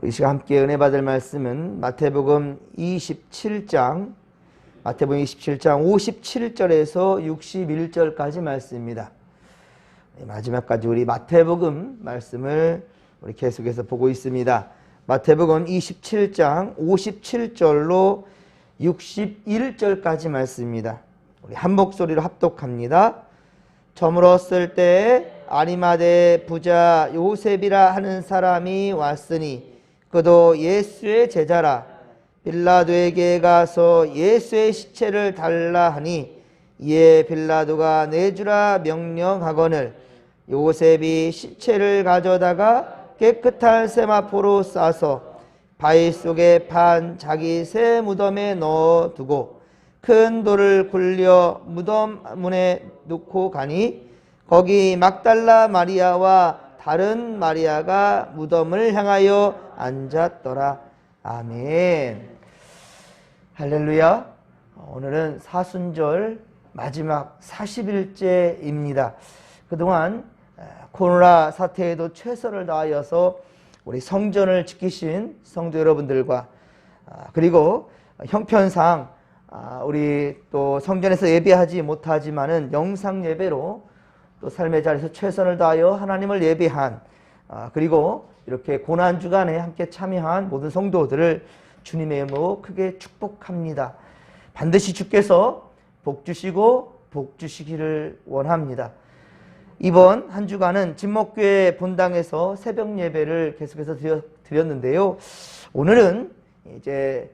우리 시간 함께 은혜 받을 말씀은 마태복음 27장 마태복음 27장 57절에서 61절까지 말씀입니다. 네, 마지막까지 우리 마태복음 말씀을 우리 계속해서 보고 있습니다. 마태복음 27장 57절로 61절까지 말씀입니다. 우리 한 목소리로 합독합니다. 저물었을 때 아리마대 부자 요셉이라 하는 사람이 왔으니 그도 예수의 제자라. 빌라도에게 가서 예수의 시체를 달라 하니 이에 빌라도가 내주라 명령하거늘 요셉이 시체를 가져다가 깨끗한 세마포로 싸서 바위 속에 판 자기 새 무덤에 넣어 두고 큰 돌을 굴려 무덤 문에 놓고 가니 거기 막달라 마리아와 다른 마리아가 무덤을 향하여 앉았더라. 아멘. 할렐루야. 오늘은 사순절 마지막 40일째입니다. 그동안 코로나 사태에도 최선을 다하여서 우리 성전을 지키신 성도 여러분들과 아, 그리고 형편상 아, 우리 또 성전에서 예배하지 못하지만은 영상 예배로 또 삶의 자리에서 최선을 다하여 하나님을 예배한 아, 그리고 이렇게 고난 주간에 함께 참여한 모든 성도들을 주님의 이름으로 크게 축복합니다. 반드시 주께서 복 주시고 복 주시기를 원합니다. 이번 한 주간은 진목교회 본당에서 새벽 예배를 계속해서 드렸는데요. 오늘은 이제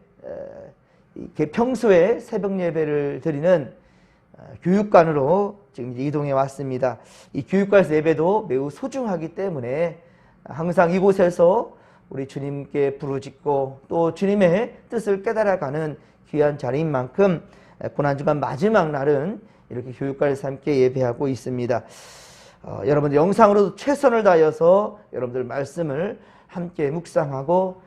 이렇게 평소에 새벽 예배를 드리는 어, 교육관으로 지금 이동해 왔습니다. 이 교육관에서 예배도 매우 소중하기 때문에 항상 이곳에서 우리 주님께 부르짖고 또 주님의 뜻을 깨달아가는 귀한 자리인 만큼 고난주간 마지막 날은 이렇게 교육관에서 함께 예배하고 있습니다. 어, 여러분들 영상으로도 최선을 다하여서 여러분들 말씀을 함께 묵상하고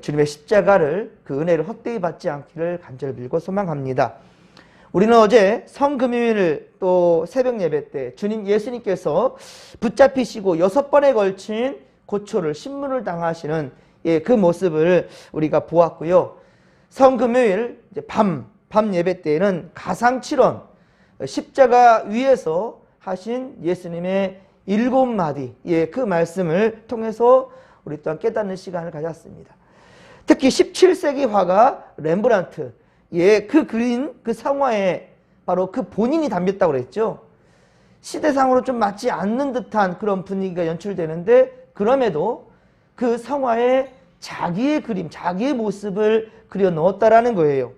주님의 십자가를 그 은혜를 헛되이 받지 않기를 간절히 빌고 소망합니다. 우리는 어제 성금요일 또 새벽 예배 때 주님 예수님께서 붙잡히시고 여섯 번에 걸친 고초를 신문을 당하시는 예, 그 모습을 우리가 보았고요. 성금요일 밤, 밤 예배 때에는 가상칠언, 십자가 위에서 하신 예수님의 일곱 마디, 예, 그 말씀을 통해서 우리 또한 깨닫는 시간을 가졌습니다. 특히 17세기 화가 렘브란트, 예, 그 그린 그 상화에 바로 그 본인이 담겼다고 그랬죠. 시대상으로 좀 맞지 않는 듯한 그런 분위기가 연출되는데 그럼에도 그 성화에 자기의 그림, 자기의 모습을 그려 넣었다라는 거예요.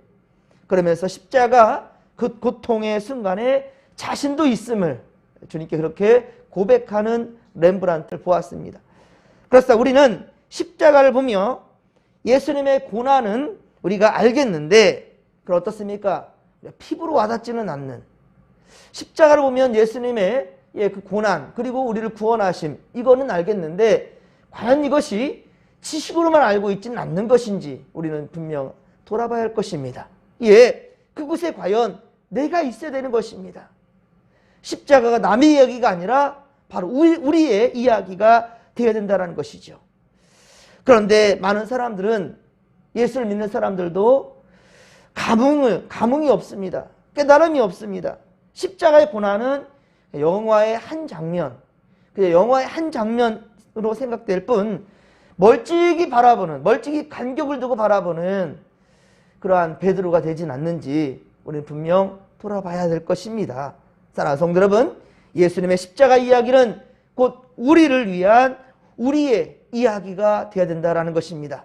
그러면서 십자가 그 고통의 순간에 자신도 있음을 주님께 그렇게 고백하는 렘브란트를 보았습니다. 그래서 우리는 십자가를 보며 예수님의 고난은 우리가 알겠는데 그 어떻습니까? 피부로 와닿지는 않는 십자가를 보면 예수님의 예, 그 고난 그리고 우리를 구원하심 이거는 알겠는데 과연 이것이 지식으로만 알고 있지는 않는 것인지 우리는 분명 돌아봐야 할 것입니다. 예, 그곳에 과연 내가 있어야 되는 것입니다. 십자가가 남의 이야기가 아니라 바로 우리, 우리의 이야기가 되어야 된다는 것이죠. 그런데 많은 사람들은 예수를 믿는 사람들도 감흥을, 감흥이 없습니다. 깨달음이 없습니다. 십자가의 고난은 영화의 한 장면, 영화의 한 장면으로 생각될 뿐, 멀찍이 바라보는, 멀찍이 간격을 두고 바라보는 그러한 베드로가 되진 않는지 우리는 분명 돌아봐야 될 것입니다. 사랑하는 성도 여러분, 예수님의 십자가 이야기는 곧 우리를 위한 우리의 이야기가 되어야 된다는 것입니다.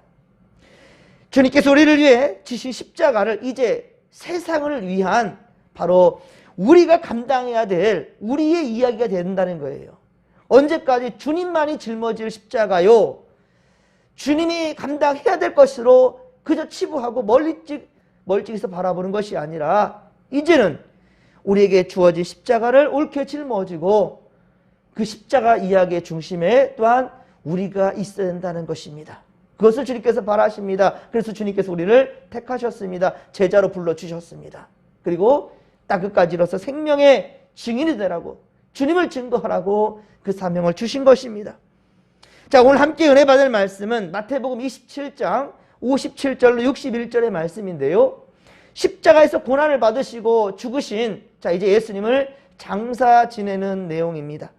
주님께서 우리를 위해 지신 십자가를 이제 세상을 위한 바로 우리가 감당해야 될 우리의 이야기가 된다는 거예요. 언제까지 주님만이 짊어질 십자가요. 주님이 감당해야 될 것으로 그저 치부하고 멀리찍, 멀찍이서 바라보는 것이 아니라 이제는 우리에게 주어진 십자가를 옳게 짊어지고 그 십자가 이야기의 중심에 또한 우리가 있어야 된다는 것입니다. 그것을 주님께서 바라십니다. 그래서 주님께서 우리를 택하셨습니다. 제자로 불러주셨습니다. 그리고 땅끝까지로서 생명의 증인이 되라고 주님을 증거하라고 그 사명을 주신 것입니다. 자, 오늘 함께 은혜 받을 말씀은 마태복음 27장 57절로 61절의 말씀인데요. 십자가에서 고난을 받으시고 죽으신 자, 이제 예수님을 장사 지내는 내용입니다.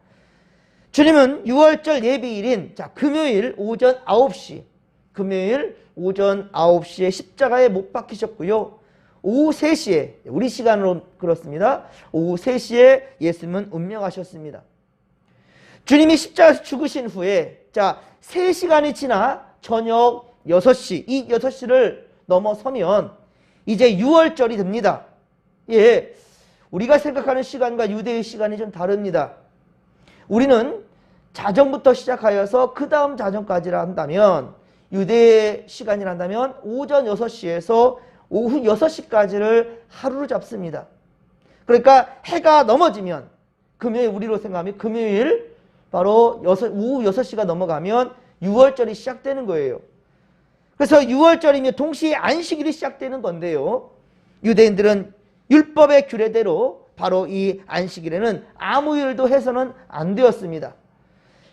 주님은 6월절 예비일인 자, 금요일 오전 9시 금요일 오전 9시에 십자가에 못 박히셨고요. 오후 3시에 우리 시간으로 그렇습니다. 오후 3시에 예수님은 운명하셨습니다. 주님이 십자가에서 죽으신 후에 자 3시간이 지나 저녁 6시 이 6시를 넘어서면 이제 6월절이 됩니다. 예, 우리가 생각하는 시간과 유대의 시간이 좀 다릅니다. 우리는 자정부터 시작하여서 그 다음 자정까지라 한다면 유대의 시간이라 한다면 오전 6시에서 오후 6시까지를 하루로 잡습니다. 그러니까 해가 넘어지면 금요일 우리로 생각하면 금요일 바로 여섯, 오후 6시가 넘어가면 6월절이 시작되는 거예요. 그래서 6월절이면 동시에 안식일이 시작되는 건데요. 유대인들은 율법의 규례대로 바로 이 안식일에는 아무 일도 해서는 안 되었습니다.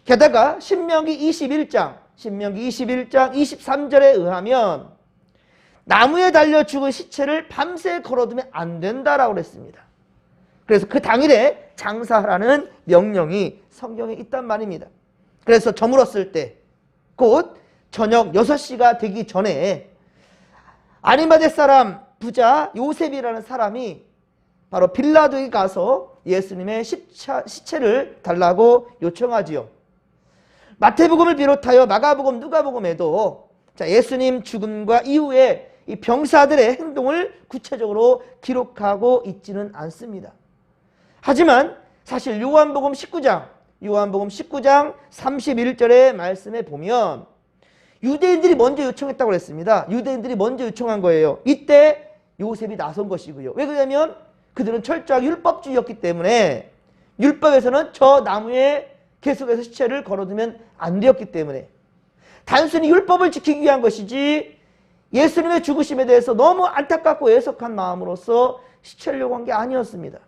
게다가 신명기 21장, 신명기 21장 23절에 의하면 나무에 달려 죽은 시체를 밤새 걸어두면 안 된다라고 그랬습니다. 그래서 그 당일에 장사하라는 명령이 성경에 있단 말입니다. 그래서 저물었을 때, 곧 저녁 6시가 되기 전에 아리마대 사람 부자 요셉이라는 사람이 바로 빌라도에 가서 예수님의 시차, 시체를 달라고 요청하지요. 마태복음을 비롯하여 마가복음, 누가복음에도 자, 예수님 죽음과 이후에 이 병사들의 행동을 구체적으로 기록하고 있지는 않습니다. 하지만 사실 요한복음 19장, 요한복음 19장 31절의 말씀에 보면 유대인들이 먼저 요청했다고 그랬습니다. 유대인들이 먼저 요청한 거예요. 이때 요셉이 나선 것이고요. 왜 그러냐면 그들은 철저하게 율법주의였기 때문에 율법에서는 저 나무에 계속해서 시체를 걸어두면 안 되었기 때문에 단순히 율법을 지키기 위한 것이지 예수님의 죽으심에 대해서 너무 안타깝고 애석한 마음으로서 시체를 요구한 게 아니었습니다.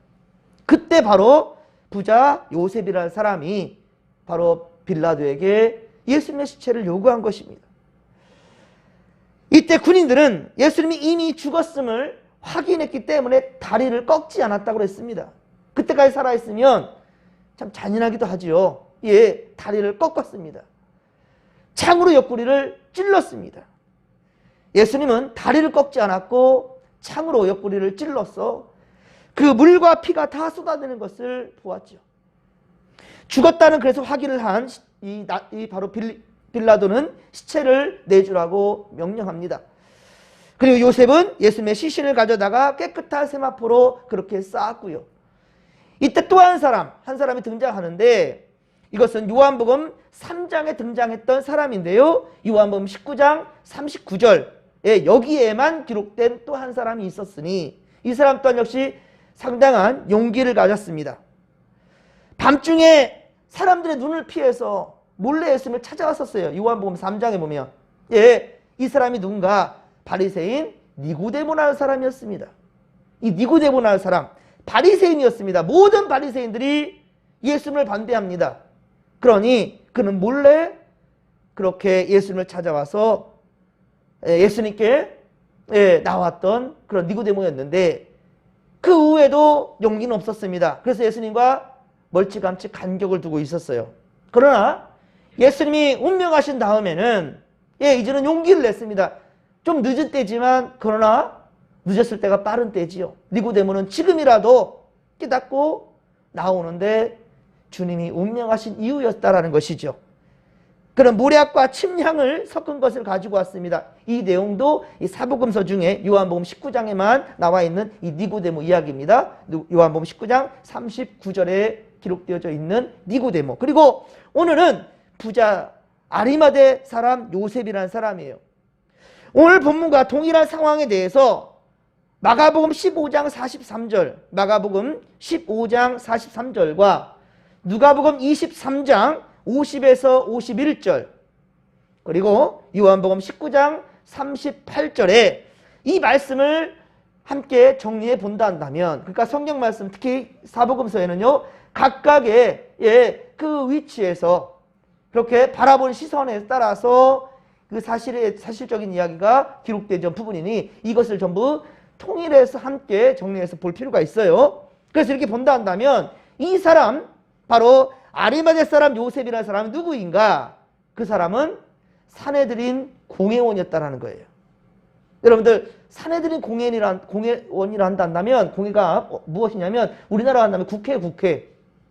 그때 바로 부자 요셉이라는 사람이 바로 빌라도에게 예수님의 시체를 요구한 것입니다. 이때 군인들은 예수님이 이미 죽었음을 확인했기 때문에 다리를 꺾지 않았다고 했습니다. 그때까지 살아있으면 참 잔인하기도 하지요. 예, 다리를 꺾었습니다. 창으로 옆구리를 찔렀습니다. 예수님은 다리를 꺾지 않았고 창으로 옆구리를 찔러서 그 물과 피가 다 쏟아지는 것을 보았죠. 죽었다는 그래서 확인을 한이이 바로 빌, 빌라도는 시체를 내주라고 명령합니다. 그리고 요셉은 예수님의 시신을 가져다가 깨끗한 세마포로 그렇게 쌓았고요. 이때 또 한 사람, 한 사람이 등장하는데 이것은 요한복음 3장에 등장했던 사람인데요. 요한복음 19장 39절 에 여기에만 기록된 또 한 사람이 있었으니 이 사람 또한 역시 상당한 용기를 가졌습니다. 밤중에 사람들의 눈을 피해서 몰래 예수님을 찾아왔었어요. 요한복음 3장에 보면 예, 이 사람이 누군가 바리새인 니고데모라는 사람이었습니다. 이 니고데모라는 사람 바리새인이었습니다. 모든 바리새인들이 예수님을 반대합니다. 그러니 그는 몰래 그렇게 예수님을 찾아와서 예, 예수님께 예, 나왔던 그런 니고데모였는데 그 후에도 용기는 없었습니다. 그래서 예수님과 멀찌감치 간격을 두고 있었어요. 그러나 예수님이 운명하신 다음에는 예, 이제는 용기를 냈습니다. 좀 늦은 때지만 그러나 늦었을 때가 빠른 때지요. 니고데모는 지금이라도 깨닫고 나오는데 주님이 운명하신 이유였다라는 것이죠. 그런 모략과 침향을 섞은 것을 가지고 왔습니다. 이 내용도 이 사복음서 중에 요한복음 19장에만 나와 있는 이 니고데모 이야기입니다. 요한복음 19장 39절에 기록되어져 있는 니고데모. 그리고 오늘은 부자 아리마대 사람 요셉이라는 사람이에요. 오늘 본문과 동일한 상황에 대해서 마가복음 15장 43절, 마가복음 15장 43절과 누가복음 23장 50에서 51절 그리고 요한복음 19장 38절에 이 말씀을 함께 정리해 본다 한다면 그러니까 성경 말씀 특히 사복음서에는요 각각의 예, 그 위치에서 그렇게 바라본 시선에 따라서 그 사실의 사실적인 이야기가 기록된 부분이니 이것을 전부 통일해서 함께 정리해서 볼 필요가 있어요. 그래서 이렇게 본다 한다면 이 사람 바로 아리마대 사람 요셉이라는 사람은 누구인가? 그 사람은 사내들인 공회원이었다라는 거예요. 여러분들 사내들인 공회원이란 공회원이라 한다면 공회가 무엇이냐면 우리나라 한다면 국회 국회.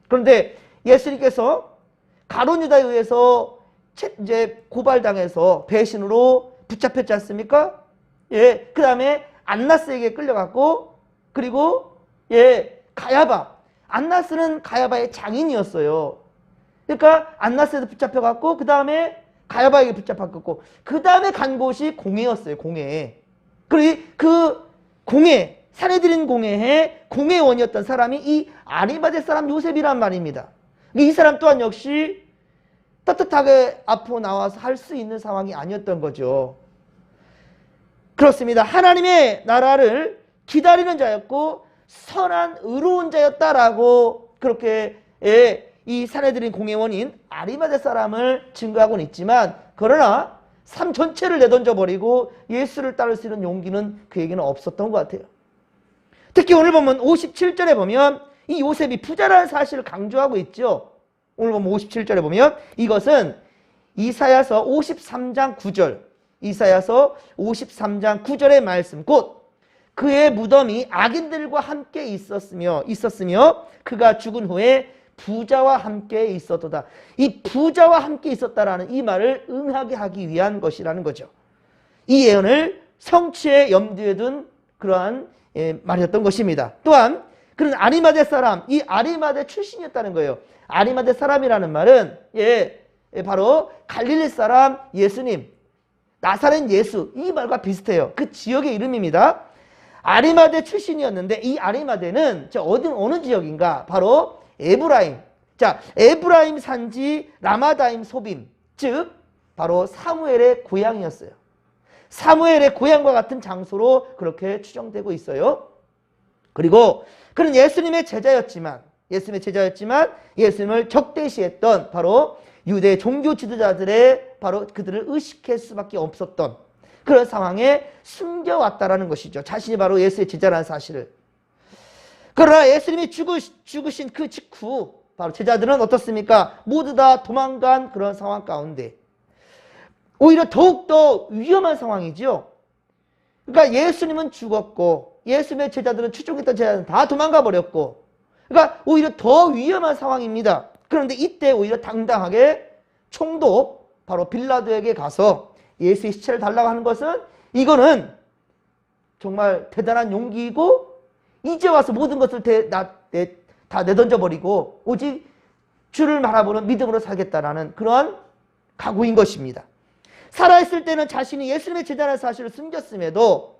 그런데 예수님께서 가론 유다에 의해서 이제 고발당해서 배신으로 붙잡혔지 않습니까? 예. 그다음에 안나스에게 끌려갔고 그리고 예, 가야바. 안나스는 가야바의 장인이었어요. 그러니까 안나스에도 붙잡혀갔고 그 다음에 가야바에게 붙잡혔고 그 다음에 간 곳이 공회였어요. 공회. 그리고 그 공회 사내들인 공회의 공회원이었던 사람이 이 아리바데 사람 요셉이란 말입니다. 이 사람 또한 역시 떳떳하게 앞으로 나와서 할 수 있는 상황이 아니었던 거죠. 그렇습니다. 하나님의 나라를 기다리는 자였고 선한 의로운 자였다라고 그렇게 예, 이 사내들인 공회원인 아리마대 사람을 증거하고는 있지만 그러나 삶 전체를 내던져 버리고 예수를 따를 수 있는 용기는 그에게는 없었던 것 같아요. 특히 오늘 보면 57절에 보면 이 요셉이 부자라는 사실을 강조하고 있죠. 오늘 보면 57절에 보면 이것은 이사야서 53장 9절 이사야서 53장 9절의 말씀 곧 그의 무덤이 악인들과 함께 있었으며 있었으며 그가 죽은 후에 부자와 함께 있었도다. 이 부자와 함께 있었다라는 이 말을 응하게 하기 위한 것이라는 거죠. 이 예언을 성취에 염두에 둔 그러한 예, 말이었던 것입니다. 또한 그는 아리마대 사람, 이 아리마대 출신이었다는 거예요. 아리마대 사람이라는 말은 예, 예 바로 갈릴리 사람 예수님, 나사렛 예수 이 말과 비슷해요. 그 지역의 이름입니다. 아리마대 출신이었는데 이 아리마대는 어디 어느 지역인가? 바로 에브라임. 자, 에브라임 산지 라마다임 소빔, 즉 바로 사무엘의 고향이었어요. 사무엘의 고향과 같은 장소로 그렇게 추정되고 있어요. 그리고 그는 예수님의 제자였지만 예수님의 제자였지만 예수님을 적대시했던 바로 유대 종교 지도자들의 바로 그들을 의식할 수밖에 없었던 그런 상황에 숨겨왔다라는 것이죠. 자신이 바로 예수의 제자라는 사실을. 그러나 예수님이 죽으신 그 직후 바로 제자들은 어떻습니까? 모두 다 도망간 그런 상황 가운데 오히려 더욱더 위험한 상황이죠. 그러니까 예수님은 죽었고 예수님의 제자들은 추종했던 제자들은 다 도망가 버렸고 그러니까 오히려 더 위험한 상황입니다. 그런데 이때 오히려 당당하게 총독 바로 빌라도에게 가서 예수의 시체를 달라고 하는 것은 이거는 정말 대단한 용기이고 이제 와서 모든 것을 대, 나, 내, 다 내던져 버리고 오직 주를 바라보는 믿음으로 살겠다라는 그러한 각오인 것입니다. 살아있을 때는 자신이 예수님의 제자라는 사실을 숨겼음에도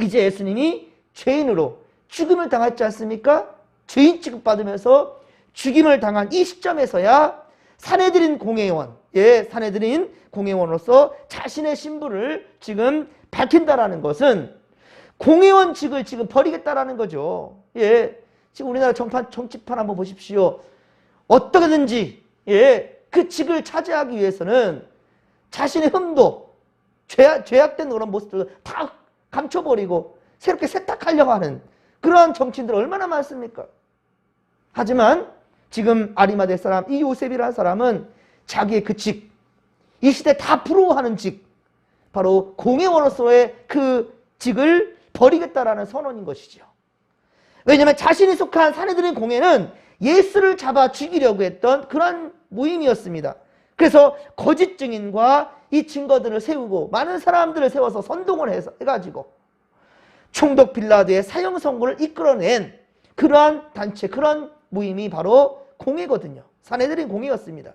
이제 예수님이 죄인으로 죽음을 당했지 않습니까? 죄인 취급받으면서 죽임을 당한 이 시점에서야 사내들인 공회원, 예, 사내들인 공회원으로서 자신의 신분을 지금 밝힌다라는 것은 공회원직을 지금 버리겠다라는 거죠. 예, 지금 우리나라 정판, 정치판 한번 보십시오. 어떻게든지, 예, 그 직을 차지하기 위해서는 자신의 흠도, 죄악, 죄악된 그런 모습들을 다 감춰버리고 새롭게 세탁하려고 하는 그러한 정치인들 얼마나 많습니까? 하지만 지금 아리마대 사람 이 요셉이라는 사람은 자기의 그 직, 이 시대 다 부러워하는 직, 바로 공회원으로서의 그 직을 버리겠다라는 선언인 것이죠. 왜냐하면 자신이 속한 사내들의 공회는 예수를 잡아 죽이려고 했던 그런 모임이었습니다. 그래서 거짓 증인과 이 증거들을 세우고 많은 사람들을 세워서 선동을 해서 해가지고 총독 빌라드의 사형 선고를 이끌어낸 그러한 단체, 그런 모임이 바로 공회거든요. 사내들인 공회였습니다.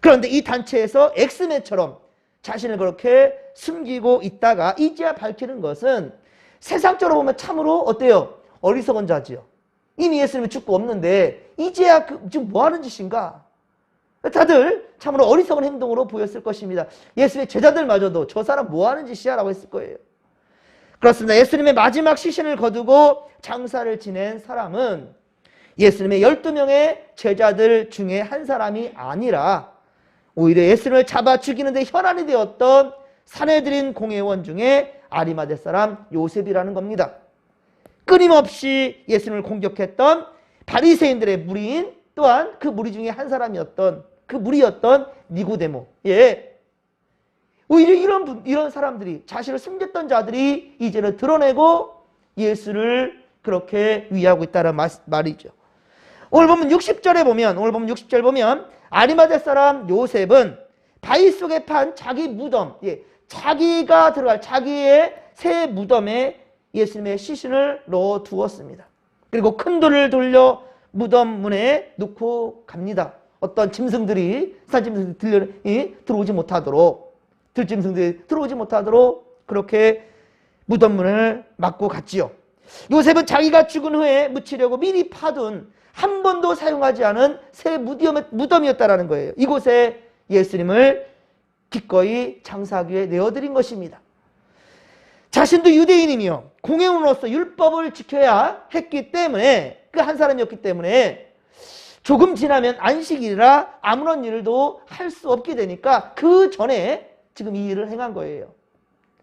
그런데 이 단체에서 엑스맨처럼 자신을 그렇게 숨기고 있다가 이제야 밝히는 것은 세상적으로 보면 참으로 어때요? 어리석은 자지요. 이미 예수님이 죽고 없는데 이제야 그 지금 뭐 하는 짓인가? 다들 참으로 어리석은 행동으로 보였을 것입니다. 예수의 제자들마저도 저 사람 뭐 하는 짓이야? 라고 했을 거예요. 그렇습니다. 예수님의 마지막 시신을 거두고 장사를 지낸 사람은 예수님의 12명의 제자들 중에 한 사람이 아니라 오히려 예수님을 잡아 죽이는데 혈안이 되었던 사내들인 공회원 중에 아리마대 사람 요셉이라는 겁니다. 끊임없이 예수님을 공격했던 바리새인들의 무리인 또한 그 무리 중에 한 사람이었던 그 무리였던 니고데모. 예. 오히려 이런 분, 이런 사람들이 자신을 숨겼던 자들이 이제는 드러내고 예수를 그렇게 위하고 있다는 말, 말이죠. 오늘 보면 60절에 보면 오늘 보면 60절 보면 아리마대 사람 요셉은 바위 속에 판 자기 무덤, 예, 자기가 들어갈 자기의 새 무덤에 예수님의 시신을 넣어 두었습니다. 그리고 큰 돌을 돌려 무덤 문에 놓고 갑니다. 어떤 짐승들이 산 짐승들이 들려 이, 들어오지 못하도록 들짐승들이 들어오지 못하도록 그렇게 무덤 문을 막고 갔지요. 요셉은 자기가 죽은 후에 묻히려고 미리 파둔 한 번도 사용하지 않은 새 무덤, 무덤이었다라는 거예요. 이곳에 예수님을 기꺼이 장사하기 위해 내어드린 것입니다. 자신도 유대인이며 공회원으로서 율법을 지켜야 했기 때문에 그 한 사람이었기 때문에 조금 지나면 안식일이라 아무런 일도 할 수 없게 되니까 그 전에 지금 이 일을 행한 거예요.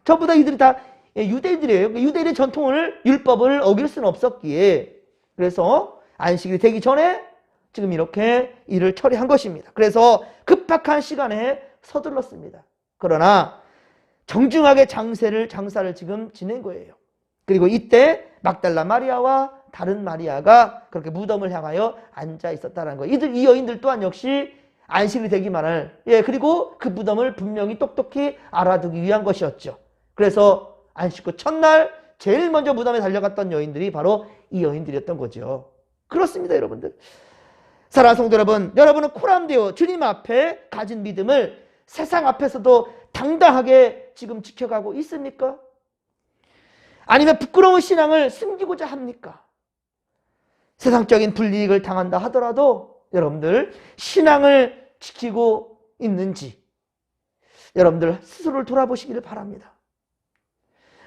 전부 다 이들이 다 유대인들이에요. 유대인의 전통을 율법을 어길 수는 없었기에 그래서 안식일이 되기 전에 지금 이렇게 일을 처리한 것입니다. 그래서 급박한 시간에 서둘렀습니다. 그러나 정중하게 장세를 장사를 지금 지낸 거예요. 그리고 이때 막달라 마리아와 다른 마리아가 그렇게 무덤을 향하여 앉아 있었다는 거예요. 이들 이 여인들 또한 역시 안식이 되기만을 예 그리고 그 무덤을 분명히 똑똑히 알아두기 위한 것이었죠. 그래서 안식 후 첫날 제일 먼저 무덤에 달려갔던 여인들이 바로 이 여인들이었던 거죠. 그렇습니다, 여러분들. 사랑하는 성도 여러분, 여러분은 코람되어 주님 앞에 가진 믿음을 세상 앞에서도 당당하게 지금 지켜가고 있습니까? 아니면 부끄러운 신앙을 숨기고자 합니까? 세상적인 불이익을 당한다 하더라도 여러분들 신앙을 지키고 있는지 여러분들 스스로를 돌아보시기를 바랍니다.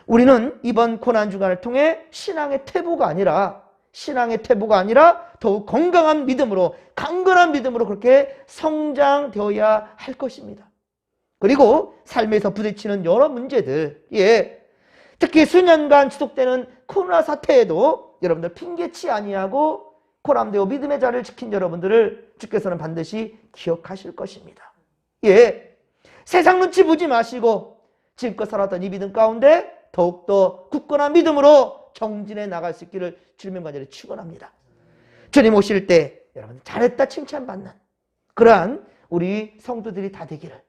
우리는 이번 고난 주간을 통해 신앙의 태보가 아니라 신앙의 태보가 아니라 더욱 건강한 믿음으로 강건한 믿음으로 그렇게 성장되어야 할 것입니다. 그리고 삶에서 부딪히는 여러 문제들, 예, 특히 수년간 지속되는 코로나 사태에도 여러분들 핑계치 아니하고 코람되어 믿음의 자를 지킨 여러분들을 주께서는 반드시 기억하실 것입니다. 예, 세상 눈치 보지 마시고 지금껏 살았던 이 믿음 가운데 더욱더 굳건한 믿음으로 정진해 나갈 수 있기를 주님의 관절에 축원합니다. 주님 오실 때 여러분 잘했다 칭찬받는 그러한 우리 성도들이 다 되기를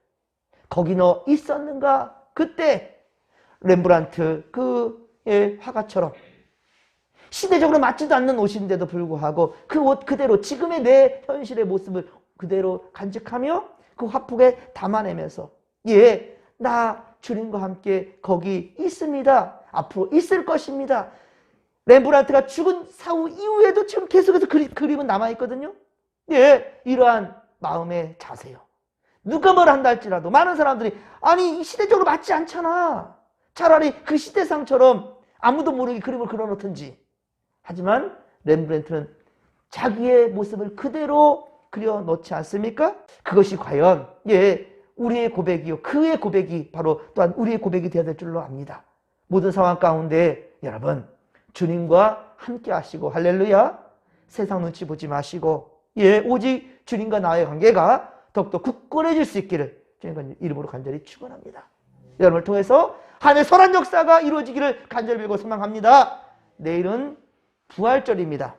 거기 너 있었는가 그때 렘브란트 그 예, 화가처럼 시대적으로 맞지도 않는 옷인데도 불구하고 그 옷 그대로 지금의 내 현실의 모습을 그대로 간직하며 그 화폭에 담아내면서 예, 나 주님과 함께 거기 있습니다. 앞으로 있을 것입니다. 렘브란트가 죽은 사후 이후에도 지금 계속해서 그리, 그림은 남아있거든요. 예, 이러한 마음의 자세요. 누가 뭘 한다 할지라도 많은 사람들이 아니 이 시대적으로 맞지 않잖아. 차라리 그 시대상처럼 아무도 모르게 그림을 그려놓든지. 하지만 렘브란트는 자기의 모습을 그대로 그려놓지 않습니까? 그것이 과연 예 우리의 고백이요 그의 고백이 바로 또한 우리의 고백이 되어야 될 줄로 압니다. 모든 상황 가운데 여러분 주님과 함께 하시고 할렐루야 세상 눈치 보지 마시고 예 오직 주님과 나의 관계가 더욱더 굳건해질 수 있기를 주님과 이름으로 간절히 축원합니다. 여러분을 통해서 하늘의 선한 역사가 이루어지기를 간절히 빌고 소망합니다. 내일은 부활절입니다.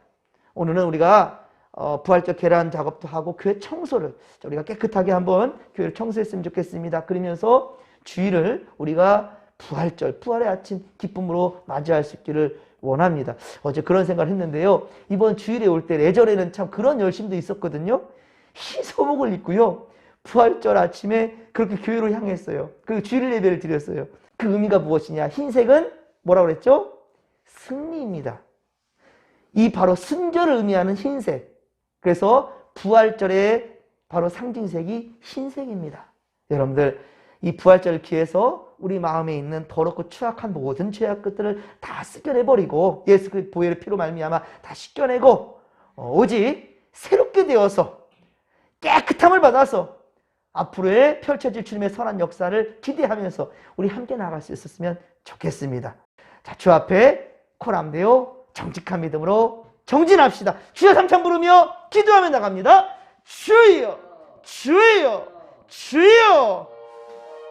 오늘은 우리가 어, 부활절 계란 작업도 하고 교회 청소를 우리가 깨끗하게 한번 교회를 청소했으면 좋겠습니다. 그러면서 주일을 우리가 부활절, 부활의 아침 기쁨으로 맞이할 수 있기를 원합니다. 어제 그런 생각을 했는데요. 이번 주일에 올 때 예전에는 참 그런 열심도 있었거든요. 희소복을 입고요. 부활절 아침에 그렇게 교회로 향했어요. 그리고 주일 예배를 드렸어요. 그 의미가 무엇이냐? 흰색은 뭐라고 그랬죠? 승리입니다. 이 바로 승절을 의미하는 흰색. 그래서 부활절의 바로 상징색이 흰색입니다. 여러분들 이 부활절을 기해서 우리 마음에 있는 더럽고 추악한 모든 죄악 것들을 다 씻겨내버리고 예수 그 보혈의 피로 말미암아 다 씻겨내고 어, 오직 새롭게 되어서 깨끗함을 받아서 앞으로의 펼쳐질 주님의 선한 역사를 기대하면서 우리 함께 나갈 수 있었으면 좋겠습니다. 자, 주 앞에 코람되어 정직한 믿음으로 정진합시다. 주여 삼창 부르며 기도하며 나갑니다. 주여, 주여, 주여.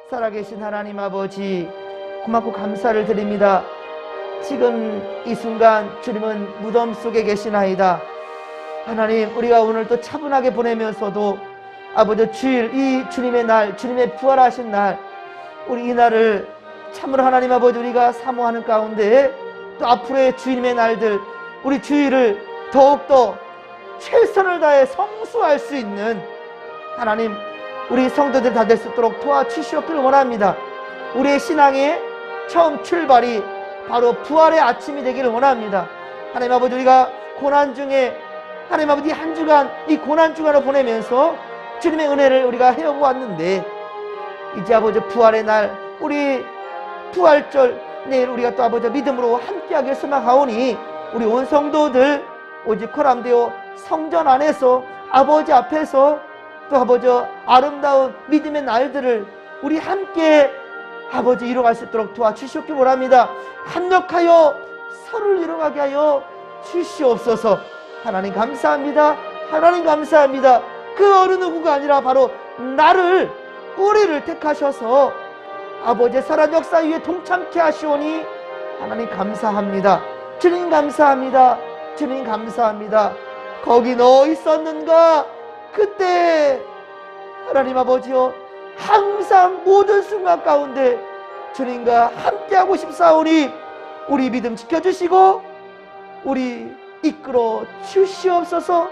살아계신 하나님 아버지, 고맙고 감사를 드립니다. 지금 이 순간 주님은 무덤 속에 계시나이다. 하나님, 우리가 오늘 또 차분하게 보내면서도 아버지 주일, 이 주님의 날, 주님의 부활하신 날, 우리 이 날을 참으로 하나님 아버지 우리가 사모하는 가운데 또 앞으로의 주님의 날들, 우리 주일을 더욱더 최선을 다해 성수할 수 있는 하나님, 우리 성도들 다 될 수 있도록 도와주시옵기를 원합니다. 우리의 신앙의 처음 출발이 바로 부활의 아침이 되기를 원합니다. 하나님 아버지 우리가 고난 중에 하나님 아버지 한 주간 이 고난 주간을 보내면서 주님의 은혜를 우리가 헤어보았는데 이제 아버지 부활의 날 우리 부활절 내일 우리가 또 아버지 믿음으로 함께하길 소망하오니 우리 온 성도들 오직 코람되어 성전 안에서 아버지 앞에서 또 아버지 아름다운 믿음의 날들을 우리 함께 아버지 이뤄갈 수 있도록 도와주시옵기 원합니다. 합력하여 서로를 이뤄가게 하여 주시옵소서. 하나님 감사합니다. 하나님 감사합니다. 그 어느 누구가 아니라 바로 나를 우리를 택하셔서 아버지의 살한 역사 위에 동참케 하시오니 하나님 감사합니다. 주님 감사합니다. 주님 감사합니다. 거기 너 있었는가? 그때 하나님 아버지여 항상 모든 순간 가운데 주님과 함께하고 싶사오니 우리 믿음 지켜주시고 우리 이끌어 주시옵소서